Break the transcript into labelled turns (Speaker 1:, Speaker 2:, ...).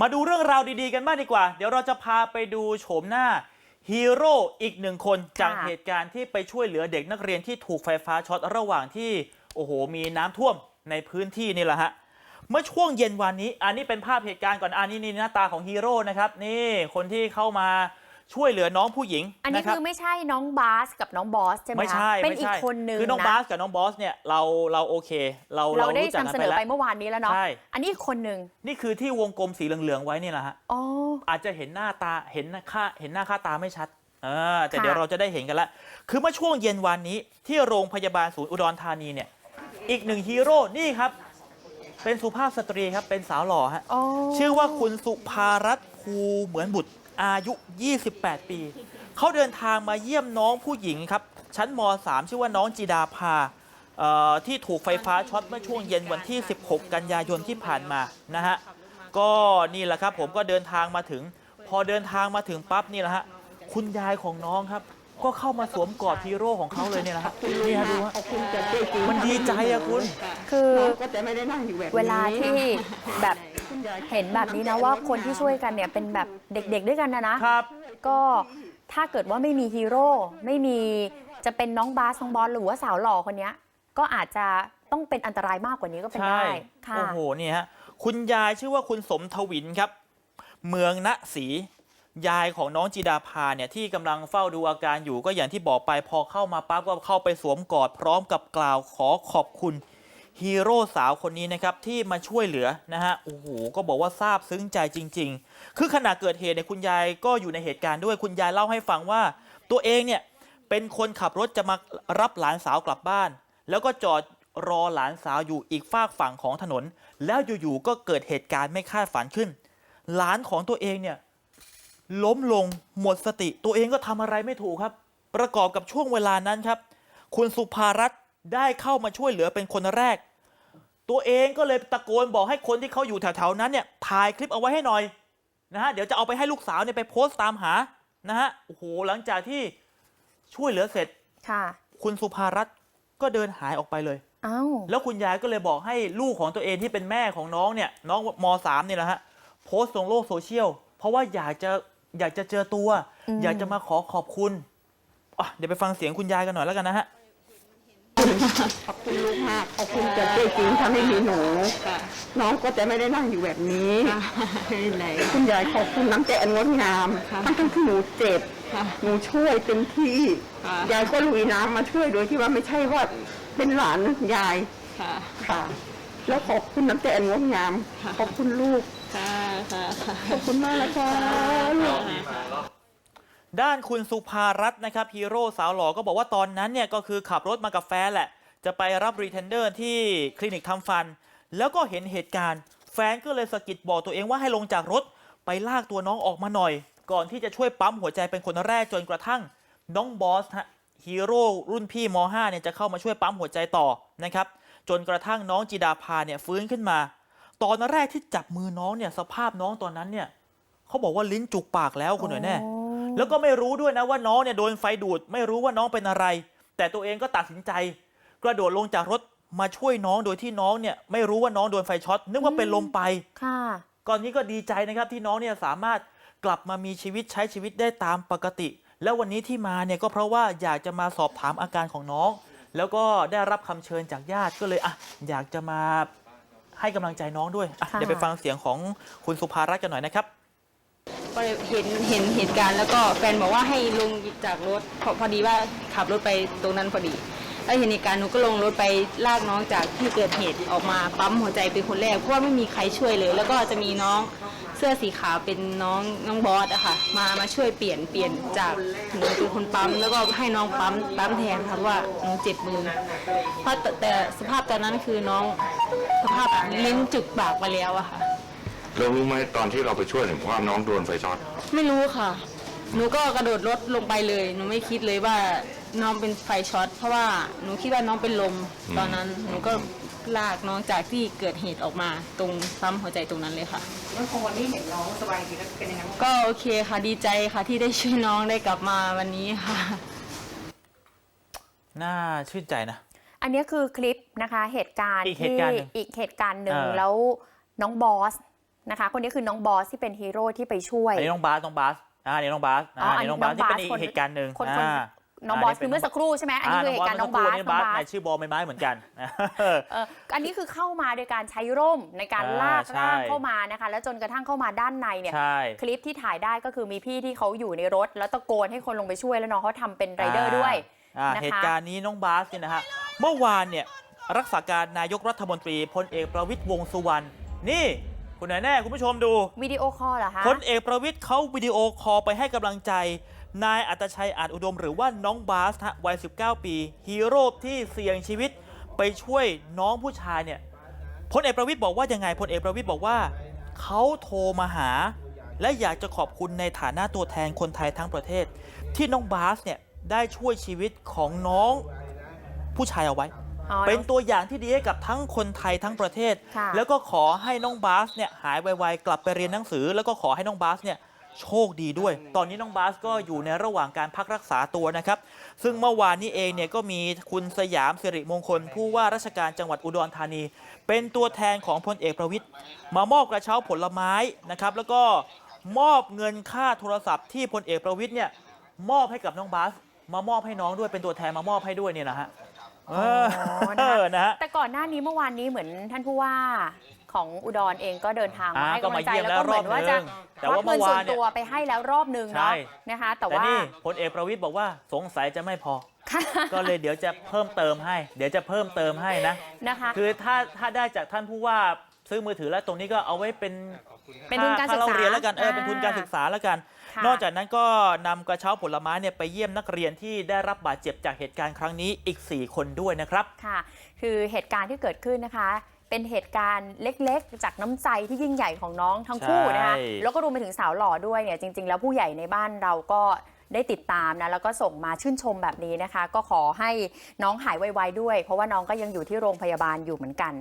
Speaker 1: มาดูเรื่องราวดีๆกันบ้างดีกว่า เดี๋ยวเราจะพาไปดูโฉมหน้าฮีโร่อีกหนึ่งคนจากเหตุการณ์ที่ไปช่วยเหลือเด็กนักเรียนที่ถูกไฟฟ้าช็อตระหว่างที่โอ้โหมีน้ำท่วมในพื้นที่นี่แหละฮะเมื่อช่วงเย็นวันนี้ อันนี้เป็นภาพเหตุการณ์ก่อนอันนี้นี่หน้าตาของฮีโร่นะครับนี่คนที่เข้ามา ช่วยเหลือน้องผู้หญิง
Speaker 2: อันนี้ะ
Speaker 1: รับ
Speaker 2: คือไม่ใช่น้องบาสกับน้องบอสใช่ไหม
Speaker 1: ไม่
Speaker 2: คะ
Speaker 1: ใช่
Speaker 2: เป็น
Speaker 1: ไม่
Speaker 2: อีก
Speaker 1: ใช่
Speaker 2: คนนึง
Speaker 1: คือน้อง
Speaker 2: นะ
Speaker 1: บาสกับน้องบอสเนี่ยเราเราโอเค เรา
Speaker 2: เราได้
Speaker 1: รู้จัก
Speaker 2: นำ
Speaker 1: กัน
Speaker 2: เสน
Speaker 1: ไป
Speaker 2: อ
Speaker 1: แล้ว
Speaker 2: ไปเมื่อวานนี้แล้วเนาะ
Speaker 1: ใช่
Speaker 2: อันนี้อีกคนนึง
Speaker 1: นี่คือที่วงกลมสีเหลืองๆไว้นี่แหละฮะ
Speaker 2: อ๋อ
Speaker 1: อาจจะเห็นหน้าตาเห็นหน้าค่าเห็นหน้าค่าตาไม่ชัดเออแต่
Speaker 2: ค่ะ
Speaker 1: เดี๋ยวเราจะได้เห็นกันแล้วคือเมื่อช่วงเย็นวันนี้ที่โรงพยาบาลศูนย์อุดรธานีเนี่ยอีกหนึ่งฮีโร่นี่ครับ เป็นสุภาพสตรีครับเป็นสาวหล่อฮะ
Speaker 2: อ๋อ
Speaker 1: ชื่อว่าคุณสุภารัตน์ภูเหมือนบุตร อายุ 28 ปี เขาเดินทางมาเยี่ยมน้องผู้หญิงครับ ชั้นม .3 ชื่อว่าน้องจีดาภาเอ่อที่ถูกไฟฟ้าช็อตเมื่อช่วงเย็นวันที่ 16 กันยายนที่ผ่านมานะฮะก็นี่แหละครับผมก็เดินทางมาถึง พอเดินทางมาถึงปั๊บนี่แหละฮะคุณยายของน้องครับ ก็เข้ามาสวมกอดฮีโร่ของเขาเลยเนี่ยนะฮะนี่ฮะดูฮะ
Speaker 3: ขอบคุณจะช่วยจริง
Speaker 1: มันดีใจอะคุณ
Speaker 2: คือ
Speaker 3: น้องก็จะไม่ได้นั่งอยู่แบบนี้
Speaker 2: เวลาที่แบบ
Speaker 3: คุณยาย
Speaker 2: เห็นแบบนี้นะว่าคนที่ช่วยกันเนี่ยเป็นแบบเด็กๆด้วยกันนะนะ
Speaker 1: ครับ
Speaker 2: ก็ถ้าเกิดว่าไม่มีฮีโร่ไม่มีจะเป็นน้องบาสน้องบอลหรือว่าสาวหล่อคนเนี้ย ก็อาจจะต้องเป็นอันตรายมากกว่านี้ก็เป็น
Speaker 1: ใช่
Speaker 2: ได้ค่ะ
Speaker 1: โอ้โหนี่ฮะคุณยายชื่อว่าคุณสมทวินครับ เมืองณศรียายของน้องจีดาภาเนี่ยที่กำลังเฝ้าดูอาการอยู่ก็อย่างที่บอกไปพอเข้ามาปั๊บก็เข้าไปสวมกอดพร้อมกับกล่าวขอขอบคุณ ฮีโร่สาวคนนี้นะครับที่มาช่วยเหลือนะฮะโอ้โหก็บอกว่าซาบซึ้งใจจริง ๆ คือขณะเกิดเหตุเนี่ยคุณยายก็อยู่ในเหตุการณ์ด้วยคุณยายเล่าให้ฟังว่า ตัวเองเนี่ยเป็นคนขับรถจะมารับหลานสาวกลับบ้าน แล้วก็จอดรอหลานสาวอยู่อีกฝากฝั่งของถนน แล้วอยู่ๆก็เกิดเหตุการณ์ไม่คาดฝันขึ้น หลานของตัวเองเนี่ยล้มลงหมดสติ ตัวเองก็ทำอะไรไม่ถูกครับ ประกอบกับช่วงเวลานั้นครับ คุณสุภารัตน์ ได้เข้ามาช่วยเหลือเป็นคนแรก ตัวเองก็เลยตะโกนบอกให้คนที่เขาอยู่แถวๆนั้นเนี่ยถ่ายคลิปเอาไว้ให้หน่อยนะฮะเดี๋ยวจะเอาไปให้ลูกสาวเนี่ยไปโพสต์ตามหานะฮะโอ้โหหลังจากที่ช่วยเหลือเสร็จ
Speaker 2: ค่ะ
Speaker 1: คุณสุภารัตน์ก็เดินหายออกไปเลย
Speaker 2: เอ้า
Speaker 1: แล้วคุณยายก็เลยบอกให้ลูกของตัวเองที่เป็นแม่ของน้องเนี่ยน้องมสามเนี่ยแหละฮะโพสต์ลงโลกโซเชียลเพราะว่าอยากจะอยากจะเจอตัว
Speaker 2: อืม
Speaker 1: อยากจะมาขอขอบคุณอะเดี๋ยวไปฟังเสียงคุณยายกันหน่อยแล้วกันนะฮะ
Speaker 3: ขอบคุณลูกมากขอบคุณจะช่วยจริงถ้าไม่มีหนู
Speaker 4: ค่ะ
Speaker 3: น้องก็จะไม่ได้นั่งอยู่แบบนี้
Speaker 4: ค่ะไม่เป็นไร
Speaker 3: คุณยายขอบคุณน้ำใจอันงดงาม
Speaker 4: ค่ะ
Speaker 3: ทั้งทั้งๆที่หนูเจ็บ
Speaker 4: ค่ะ
Speaker 3: หนูช่วยเต็มที่
Speaker 4: ค่ะ
Speaker 3: ยายก็ลุยน้ำมาช่วยโดยที่ว่าไม่ใช่ว่าเป็นหลานยาย
Speaker 4: ค่ะ
Speaker 3: ค่ะ แล้วขอบคุณน้ำใจอันงดงาม
Speaker 4: ค่ะ
Speaker 3: ขอบคุณลูก
Speaker 4: ค่ะค่ะค่ะ
Speaker 3: ขอบคุณมากนะคะลูก
Speaker 1: ด้านคุณสุภารัตน์นะครับฮีโร่สาวหล่อก็บอกว่าตอนนั้นเนี่ยก็คือขับรถมากับแฟนแหละ จะไปรับรีเทนเดอร์ที่คลินิกทำฟัน แล้วก็เห็นเหตุการณ์ แฟนก็เลยสะกิดบอกตัวเองว่าให้ลงจากรถ ไปลากตัวน้องออกมาหน่อย ก่อนที่จะช่วยปั๊มหัวใจเป็นคนแรกจนกระทั่งน้องบอสฮะฮีโร่รุ่นพี่ม .5 เนี่ยจะเข้ามาช่วยปั๊มหัวใจต่อนะครับจนกระทั่งน้องจีดาภาเนี่ยฟื้นขึ้นมา ตอนแรกที่จับมือน้องเนี่ยสภาพน้องตอนนั้นเนี่ยเขาบอกว่าลิ้นจุกปากแล้วคุณหน่อยแน่ แล้วก็ไม่รู้ด้วยนะว่าน้องเนี่ยโดนไฟดูด ไม่รู้ว่าน้องเป็นอะไร แต่ตัวเองก็ตัดสินใจก ระโดดลงจากรถมาช่วยน้องโดยที่น้องเนี่ยไม่รู้ว่าน้องโดนไฟช็อตนึกว่าเป็นลมไป
Speaker 2: ค่ะ
Speaker 1: ก่อนนี้ก็ดีใจนะครับที่น้องเนี่ยสามารถกลับมามีชีวิตใช้ชีวิตได้ตามปกติ แล้ววันนี้ที่มาเนี่ยก็เพราะว่าอยากจะมาสอบถามอาการของน้อง แล้วก็ได้รับคำเชิญจากญาติก็เลยอะอยากจะมาให้กำลังใจน้องด้วยอะ
Speaker 2: ค่ะ
Speaker 1: เดี๋ยวไปฟังเสียงของคุณสุภารัตน์กันหน่อยนะครับ
Speaker 4: ก็เลยเห็นเห็นเหตุการณ์แล้วก็แฟนบอกว่าให้ลงจากรถพอพอดีว่าขับรถไปตรงนั้นพอดี แล้วเห็นเหตุการณ์หนูก็ลงรถไปลากน้องจากที่เกิดเหตุออกมาปั๊มหัวใจเป็นคนแรกเพราะว่าไม่มีใครช่วยเลย แล้วก็จะมีน้องเสื้อสีขาวเป็นน้องน้องบอสอะค่ะ มามาช่วยเปลี่ยนเปลี่ยนจากหนูเป็นคนปั๊มแล้วก็ให้น้องปั๊มปั๊มแทนค่ะเพราะว่าหนูเจ็บมือเพราะแต่แต่สภาพตอนนั้นคือน้องสภาพลิ้นจุกปากไปแล้วอะค่ะ
Speaker 5: เรารู้ไหมตอนที่เราไปช่วยเนี่ยว่าน้องโดนไฟช็อต
Speaker 4: ไม่รู้ค่ะ หนูก็กระโดดรถลงไปเลย หนูไม่คิดเลยว่า น้องเป็นไฟช็อตเพราะว่าหนูคิดว่าน้องเป็นลมตอนนั้นหนูก็ลากน้องจากที่เกิดเหตุออกมาตรงซ้ำหัวใจตรงนั้นเลยค่ะ
Speaker 3: แล้วพอวันนี้เห็นน้องสบายดีแล้วเป็นยังไง
Speaker 4: ก็โอเคค่ะดีใจค่ะที่ได้ช่วยน้องได้กลับมาวันนี้ค่ะ
Speaker 1: น่าชื่นใจนะ
Speaker 2: อันนี้คือคลิปนะคะเหตุการณ์
Speaker 1: อีกเห
Speaker 2: ที่
Speaker 1: ตุการณ์หนึ่ง
Speaker 2: อีกเหตุการณ์หนึ่ง
Speaker 1: เออ
Speaker 2: แล้วน้องบอสนะคะ คนนี้คือน้องบอสที่เป็นฮีโร่ที่ไปช่วย
Speaker 1: อันนี้น้องบาสน้องบาสอ่าอันนี้น้องบาส
Speaker 2: อ๋ออั
Speaker 1: อัน
Speaker 2: นนี้
Speaker 1: นี้น้องบาส
Speaker 2: น้อง
Speaker 1: ที่
Speaker 2: บาส
Speaker 1: เป็นอีก
Speaker 2: คน
Speaker 1: เหตุการณ์หนึ่ง
Speaker 2: คนคน
Speaker 1: อ่า
Speaker 2: น้องบอสคือเมื่อสักครู่ใช่ไหมอันนี้คือเหตุการณ์น้องบาส
Speaker 1: นี่
Speaker 2: น้อง
Speaker 1: บาส
Speaker 2: บาส
Speaker 1: ในชื่อบอลไม้ไม้เหมือนกันนะ
Speaker 2: เอออันนี้คือเข้ามาโดยการใช้ร่มในการ
Speaker 1: อ่า
Speaker 2: ลาก
Speaker 1: ใช่
Speaker 2: ร่างเข้ามานะคะ แล้วจนกระทั่งเข้ามาด้านในเนี่ย
Speaker 1: ใช่
Speaker 2: คลิปที่ถ่ายได้ก็คือมีพี่ที่เขาอยู่ในรถ แล้วตะโกนให้คนลงไปช่วยแล้วน้องเขาทำเป็นไรเดอร์ด้วย
Speaker 1: อ่า
Speaker 2: นะคะ
Speaker 1: เหตุการณ์นี้น้องบาสเนี่ยนะฮะเมื่อวานเนี่ยรักษาการนายกรัฐมนตรีพลเอกประวิตยวงษ์สุวรรณนี่คุณแน่ๆคุณผู้ชมดู
Speaker 2: วิดีโอคอลเหรอคะ
Speaker 1: พลเอกประวิตยเขาวิดีโอคอลไปให้กำลังใจ นายอัตชัยอาจอุดมหรือว่าน้องบาสฮะวัย 19 ปี ฮีโร่ที่เสี่ยงชีวิตไปช่วยน้องผู้ชายเนี่ยพลเอกประวิตยบอกว่ายังไงพลเอกประวิตยบอกว่าเขาโทรมาหา และอยากจะขอบคุณในฐานะตัวแทนคนไทยทั้งประเทศ ที่น้องบาสเนี่ยได้ช่วยชีวิตของน้องผู้ชายเอาไว้
Speaker 2: อ๋อ
Speaker 1: เป็นตัวอย่างที่ดีให้กับทั้งคนไทยทั้งประเทศ
Speaker 2: ค่ะ
Speaker 1: แล้วก็ขอให้น้องบาสเนี่ยหายไวๆกลับไปเรียนหนังสือ แล้วก็ขอให้น้องบาสเนี่ย โชคดีด้วย ตอนนี้น้องบาสก็อยู่ในระหว่างการพักรักษาตัวนะครับ ซึ่งเมื่อวานนี้เองเนี่ยก็มีคุณสยามสิริมงคล ผู้ว่าราชการจังหวัดอุดรธานี เป็นตัวแทนของพลเอกประวิทย์มามอบกระเช้าผลไม้นะครับ แล้วก็มอบเงินค่าโทรศัพท์ที่พลเอกประวิทย์เนี่ยมอบให้กับน้องบาสมามอบให้น้องด้วยเป็นตัวแทนมามอบให้ด้วยเนี่ยนะฮะเออ
Speaker 2: อ๋อนะคะ
Speaker 1: เออนะฮะ
Speaker 2: แต่ก่อนหน้านี้เมื่อวานนี้เหมือนท่านผู้ว่า ของอุดรเองก็เดินทางมา
Speaker 1: อ่า
Speaker 2: ให้กำลังใจ
Speaker 1: ก็มาเยี่ยม
Speaker 2: แล้วก็เหมือนว่าจะ
Speaker 1: แล้วรอบหนึ่งแต่ว่าเมื่
Speaker 2: ควักเงิน
Speaker 1: อ
Speaker 2: ส่
Speaker 1: วา
Speaker 2: วนน
Speaker 1: เนี่ย
Speaker 2: ตัวไปให้แล้วรอบนึง
Speaker 1: ใช่
Speaker 2: เนาะนะคะ แต่
Speaker 1: แต่
Speaker 2: ว่า
Speaker 1: นี่พลเอกประวิทย์บอกว่าสงสัยจะไม่พอ
Speaker 2: ค่ะ
Speaker 1: ก็เลยเดี๋ยวจะเพิ่มเติมให้ เดี๋ยวจะเพิ่มเติมให้นะ
Speaker 2: นะคะ
Speaker 1: คือถ้าถ้าได้จากท่านผู้ว่าซื้อมือถือแล้วตรงนี้ก็เอาไว้เป็น
Speaker 2: เป็นทุนการศึกษา
Speaker 1: ค่เราเรียนแล้วกันเออเป็นทุนการศึกษาแล้วกัน
Speaker 2: ค่ะ
Speaker 1: นอกจากนั้นก็นำกระเช้าผลไม้เนี่ยไปเยี่ยมนักเรียนที่ได้รับบาดเจ็บจากเหตุการณ์ครั้งนี้อีก 4 คนด้วยนะครับ
Speaker 2: ค่ะ คือเหตุการณ์ที่เกิดขึ้นนะคะ เป็นเหตุการณ์เล็กๆ จากน้ำใจที่ยิ่งใหญ่ของน้องทั้งคู่นะคะ
Speaker 1: ใช่
Speaker 2: แล้วก็รวมไปถึงสาวหล่อด้วยเนี่ยจริง ๆ แล้วผู้ใหญ่ในบ้านเราก็ได้ติดตามนะแล้วก็ส่งมาชื่นชมแบบนี้นะคะ ก็ขอให้น้องหายไวๆด้วย เพราะว่าน้องก็ยังอยู่ที่โรงพยาบาลอยู่เหมือนกัน